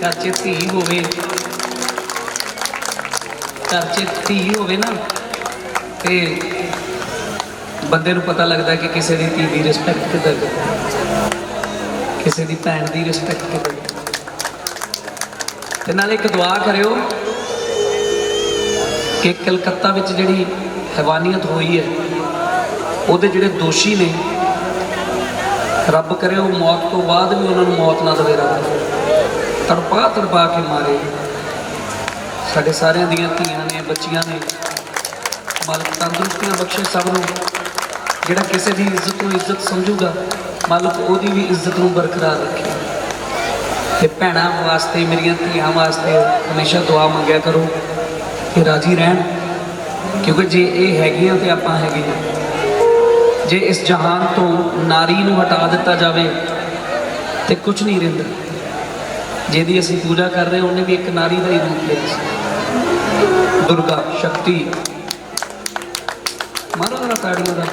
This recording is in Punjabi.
ਘਰ 'ਚ ਧੀ ਹੋਵੇ। ਘਰ 'ਚ ਧੀ ਹੋਵੇ ਨਾ, ਤੇ ਬੰਦੇ ਨੂੰ ਪਤਾ ਲੱਗਦਾ ਕਿ ਕਿਸੇ ਦੀ ਧੀ ਦੀ ਰਿਸਪੈਕਟ ਕਿੱਦਾਂ ਕਰਦਾ ਕਿਸੇ ਦੀ ਭੈਣ ਦੀ ਰਿਸਪੈਕਟ ਕਿੱਦਾਂ ਤੇ ਨਾਲ ਇੱਕ ਦੁਆ ਕਰਿਓ ਕਿ ਕਲਕੱਤਾ ਵਿੱਚ ਜਿਹੜੀ ਹੈਵਾਨੀਅਤ ਹੋਈ ਹੈ, ਉਹਦੇ ਜਿਹੜੇ ਦੋਸ਼ੀ ਨੇ, ਰੱਬ ਕਰੇ ਉਹ ਮੌਤ ਤੋਂ ਬਾਅਦ ਵੀ ਉਹਨਾਂ ਨੂੰ ਮੌਤ ਨਾ ਦੇਵੇ ਰੱਬ। ਤੜਪਾ ਤੜਪਾ ਕੇ ਮਾਰੇ ਸਾਡੇ ਸਾਰਿਆਂ ਦੀਆਂ ਧੀਆਂ ਨੇ, ਬੱਚੀਆਂ ਨੇ, ਮਾਲਕ ਤੰਦਰੁਸਤੀਆਂ ਬਖਸ਼ੇ ਸਭ ਨੂੰ। ਜਿਹੜਾ ਕਿਸੇ ਦੀ ਇੱਜ਼ਤ ਨੂੰ ਇੱਜ਼ਤ ਸਮਝੂਗਾ, ਮਾਲਕ ਉਹਦੀ ਵੀ ਇੱਜ਼ਤ ਨੂੰ ਬਰਕਰਾਰ ਰੱਖੇ। ਤੇ ਭੈਣਾਂ ਵਾਸਤੇ, ਮੇਰੀਆਂ ਧੀਆਂ ਵਾਸਤੇ ਹਮੇਸ਼ਾ ਦੁਆ ਮੰਗਿਆ ਕਰੋ ਕਿ ਰਾਜੀ ਰਹਿਣ। ਕਿਉਂਕਿ ਜੇ ਇਹ ਹੈਗੀਆਂ ਤੇ ਆਪਾਂ ਹੈਗੇ ਹਾਂ। ਜੇ ਇਸ ਜਹਾਨ ਤੋਂ ਨਾਰੀ ਨੂੰ ਹਟਾ ਦਿੱਤਾ ਜਾਵੇ ਤੇ ਕੁਝ ਨਹੀਂ ਰਹਿੰਦਾ। ਜਿਹਦੀ ਅਸੀਂ ਪੂਜਾ ਕਰ ਰਹੇ ਉਹਨੇ ਵੀ ਇੱਕ ਨਾਰੀ ਦਾ ਹੀ ਰੂਪ ਲਿਆ ਸੀ। ਦੁਰਗਾ, ਸ਼ਕਤੀ। ਮਾਰੋ ਜਰਾ ਤਾੜੀਆਂ ਦਾ।